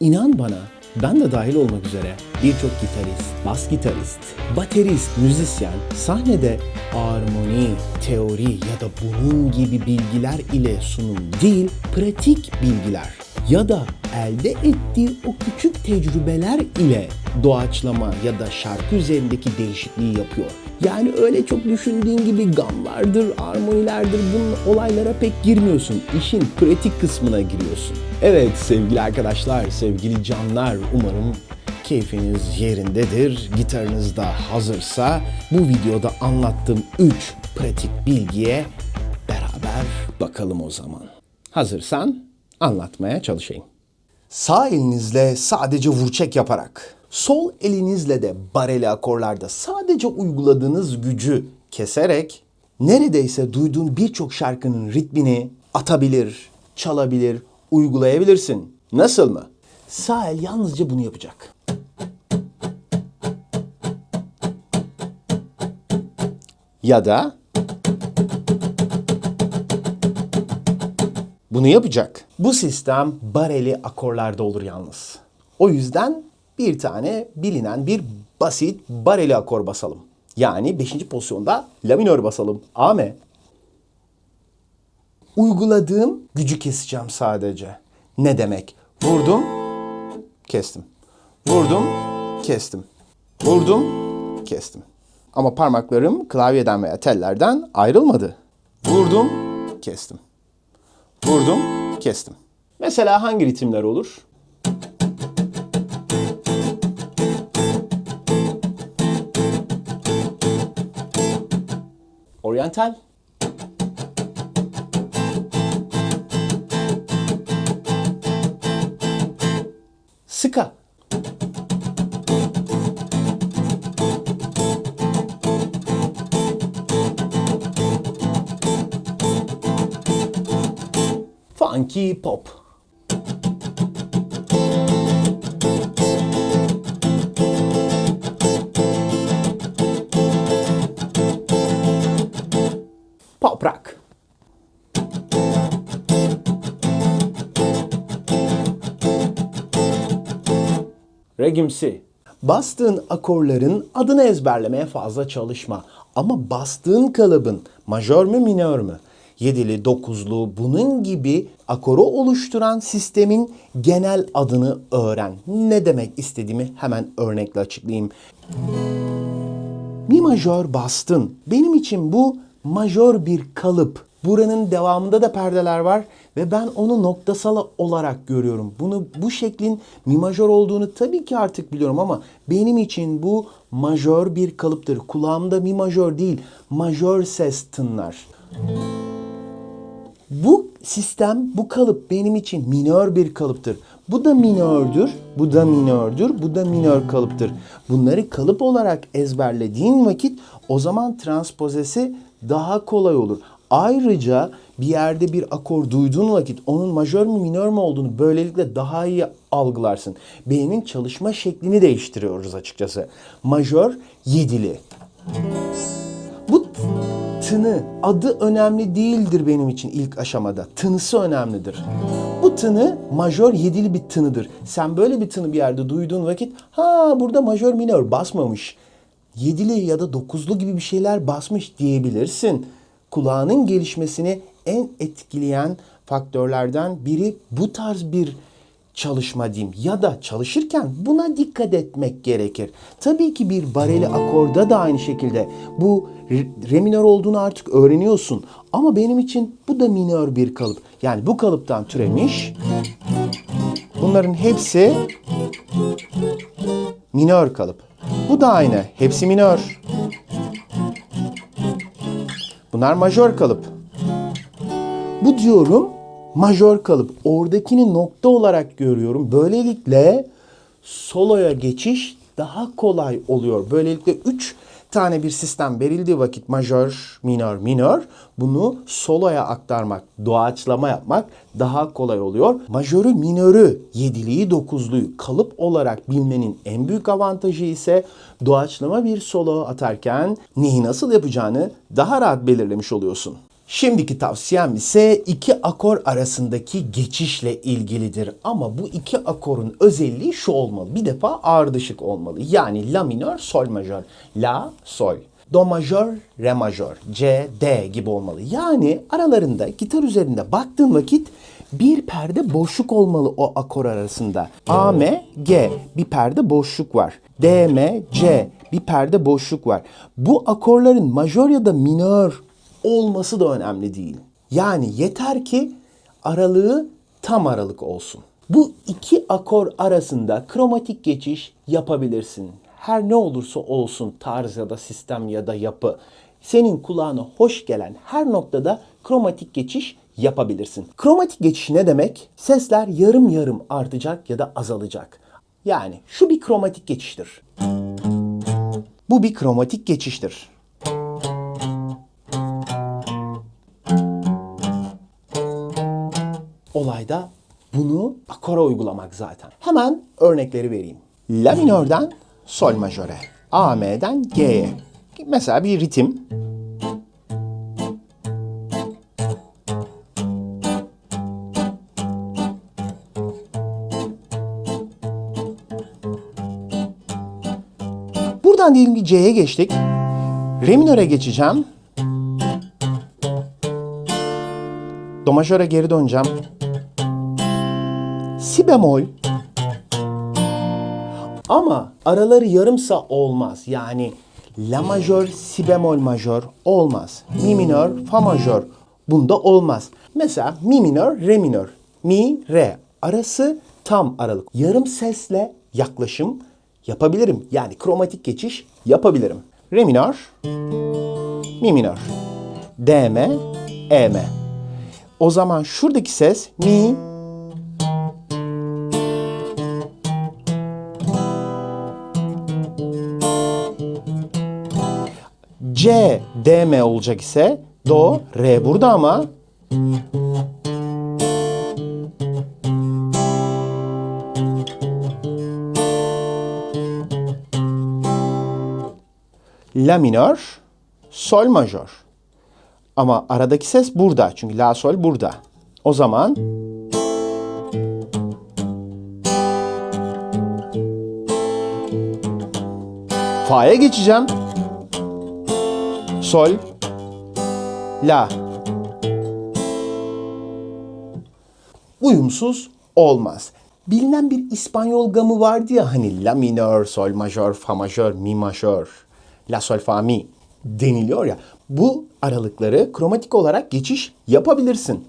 İnan bana ben de dahil olmak üzere birçok gitarist, bas gitarist, baterist, müzisyen sahnede armoni, teori ya da bunun gibi bilgiler ile sunum değil, pratik bilgiler ya da elde ettiği o küçük tecrübeler ile doğaçlama ya da şarkı üzerindeki değişikliği yapıyor. Yani öyle çok düşündüğün gibi gamlardır, armonilerdir bunun olaylara pek girmiyorsun. İşin pratik kısmına giriyorsun. Evet sevgili arkadaşlar, sevgili canlar umarım keyfiniz yerindedir. Gitarınız da hazırsa bu videoda anlattığım 3 pratik bilgiye beraber bakalım o zaman. Hazırsan anlatmaya çalışayım. Sağ elinizle sadece vurçek yaparak, sol elinizle de bareli akorlarda sadece uyguladığınız gücü keserek neredeyse duyduğun birçok şarkının ritmini atabilir, çalabilir, uygulayabilirsin. Nasıl mı? Sağ el yalnızca bunu yapacak. Ya da bunu yapacak. Bu sistem bareli akorlarda olur yalnız. O yüzden bir tane bilinen bir basit bareli akor basalım. Yani 5. pozisyonda la minör basalım. A mı? Uyguladığım gücü keseceğim sadece. Ne demek? Vurdum, kestim. Vurdum, kestim. Vurdum, kestim. Ama parmaklarım klavyeden veya tellerden ayrılmadı. Vurdum, kestim. Vurdum, kestim. Mesela hangi ritimler olur? Oriental. Ska. Funky pop. Pop rock. Regimsi. Bastığın akorların adını ezberlemeye fazla çalışma. Ama bastığın kalıbın majör mü minör mü? Yedili, dokuzlu bunun gibi akoru oluşturan sistemin genel adını öğren. Ne demek istediğimi hemen örnekle açıklayayım. Mi majör bastın. Benim için bu majör bir kalıp. Buranın devamında da perdeler var ve ben onu noktasal olarak görüyorum. Bunu bu şeklin mi majör olduğunu tabii ki artık biliyorum ama benim için bu majör bir kalıptır. Kulağımda mi majör değil, majör ses tınlar. Bu sistem, bu kalıp benim için minör bir kalıptır. Bu da minördür, bu da minördür, bu da minör kalıptır. Bunları kalıp olarak ezberlediğin vakit o zaman transpozesi daha kolay olur. Ayrıca bir yerde bir akor duyduğun vakit onun majör mü minör mü olduğunu böylelikle daha iyi algılarsın. Beynin çalışma şeklini değiştiriyoruz açıkçası. Majör yedili. Tını, adı önemli değildir benim için ilk aşamada. Tınısı önemlidir. Bu tını majör yedili bir tınıdır. Sen böyle bir tını bir yerde duyduğun vakit ha burada majör minör basmamış. Yedili ya da dokuzlu gibi bir şeyler basmış diyebilirsin. Kulağının gelişmesini en etkileyen faktörlerden biri bu tarz bir çalışma diyeyim ya da çalışırken buna dikkat etmek gerekir. Tabii ki bir bareli akorda da aynı şekilde bu re, minör olduğunu artık öğreniyorsun. Ama benim için bu da minör bir kalıp. Yani bu kalıptan türemiş. Bunların hepsi minör kalıp. Bu da aynı. Hepsi minör. Bunlar majör kalıp. Bu diyorum majör kalıp. Oradakini nokta olarak görüyorum. Böylelikle soloya geçiş daha kolay oluyor. Böylelikle 3 tane bir sistem verildiği vakit majör, minör, minör bunu soloya aktarmak, doğaçlama yapmak daha kolay oluyor. Majörü, minörü, yediliği, dokuzluyu kalıp olarak bilmenin en büyük avantajı ise doğaçlama bir solo atarken neyi nasıl yapacağını daha rahat belirlemiş oluyorsun. Şimdiki tavsiyem ise iki akor arasındaki geçişle ilgilidir. Ama bu iki akorun özelliği şu olmalı. Bir defa ardışık olmalı. Yani la minör, sol majör. La, sol. Do majör, re majör. C, D gibi olmalı. Yani aralarında gitar üzerinde baktığın vakit bir perde boşluk olmalı o akor arasında. A, M, G bir perde boşluk var. D, M, C bir perde boşluk var. Bu akorların majör ya da minör olması da önemli değil. Yani yeter ki aralığı tam aralık olsun. Bu iki akor arasında kromatik geçiş yapabilirsin. Her ne olursa olsun tarz ya da sistem ya da yapı. Senin kulağına hoş gelen her noktada kromatik geçiş yapabilirsin. Kromatik geçiş ne demek? Sesler yarım yarım artacak ya da azalacak. Yani şu bir kromatik geçiştir. Bu bir kromatik geçiştir. Olayda bunu akora uygulamak zaten. Hemen örnekleri vereyim. La minörden sol majöre, AM'den G'ye. Mesela bir ritim. Buradan diyelim ki C'ye geçtik. Re minöre geçeceğim. Do majöre geri döneceğim. Si bemol. Ama araları yarımsa olmaz. Yani la majör, si bemol majör olmaz. Mi minör, fa majör. Bunda olmaz. Mesela mi minör, re minör. Mi, re. Arası tam aralık. Yarım sesle yaklaşım yapabilirim. Yani kromatik geçiş yapabilirim. Re minör, mi minör. D m, e m. O zaman şuradaki ses mi, C, D, M olacak ise Do, Re burada ama La minör, Sol majör. Ama aradaki ses burada. Çünkü La Sol burada. O zaman Fa'ya geçeceğim. Sol, La. Uyumsuz olmaz. Bilinen bir İspanyol gamı vardı ya hani La minör, Sol majör, Fa majör, Mi majör, La Sol Fa Mi deniliyor ya. Bu aralıkları kromatik olarak geçiş yapabilirsin.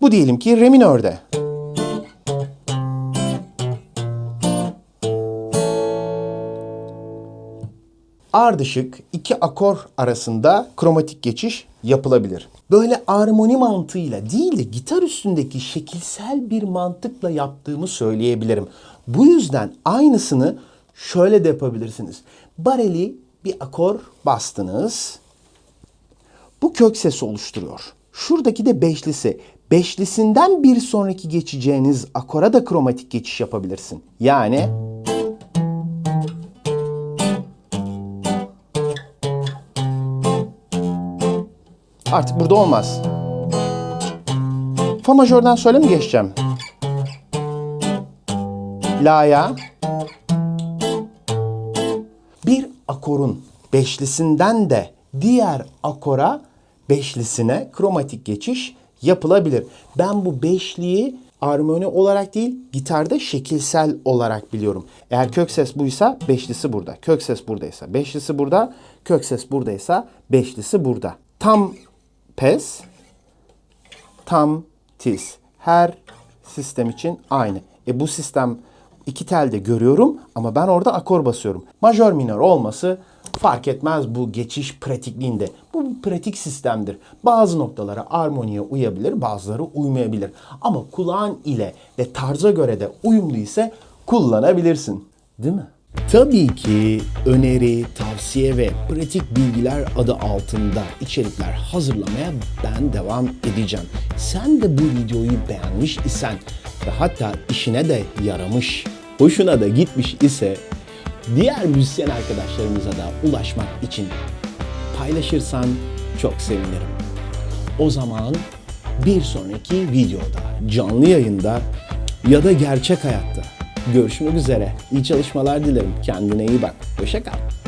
Bu diyelim ki Re minörde. Ardışık iki akor arasında kromatik geçiş yapılabilir. Böyle armoni mantığıyla değil de gitar üstündeki şekilsel bir mantıkla yaptığımı söyleyebilirim. Bu yüzden aynısını şöyle de yapabilirsiniz. Bareli bir akor bastınız. Bu kök sesi oluşturuyor. Şuradaki de beşlisi. Beşlisinden bir sonraki geçeceğiniz akora da kromatik geçiş yapabilirsin. Yani Artık burada olmaz. Fa majörden söyle mi geçeceğim? La'ya bir akorun beşlisinden de diğer akora beşlisine kromatik geçiş yapılabilir. Ben bu beşliği armoni olarak değil gitarda şekilsel olarak biliyorum. Eğer kök ses buysa beşlisi burada. Kök ses buradaysa beşlisi burada. Kök ses buradaysa beşlisi burada. Tam pes, tam tiz. Her sistem için aynı. E bu sistem iki telde görüyorum ama ben orada akor basıyorum. Majör minör olması fark etmez bu geçiş pratikliğinde. Bu bir pratik sistemdir. Bazı noktalara armoniye uyabilir, bazıları uymayabilir. Ama kulağın ile ve tarza göre de uyumlu ise kullanabilirsin. Değil mi? Tabii ki öneri, tavsiye ve pratik bilgiler adı altında içerikler hazırlamaya ben devam edeceğim. Sen de bu videoyu beğenmiş isen ve hatta işine de yaramış, hoşuna da gitmiş ise diğer müzisyen arkadaşlarımıza da ulaşmak için paylaşırsan çok sevinirim. O zaman bir sonraki videoda, canlı yayında ya da gerçek hayatta görüşmek üzere. İyi çalışmalar dilerim. Kendine iyi bak. Hoşça kal.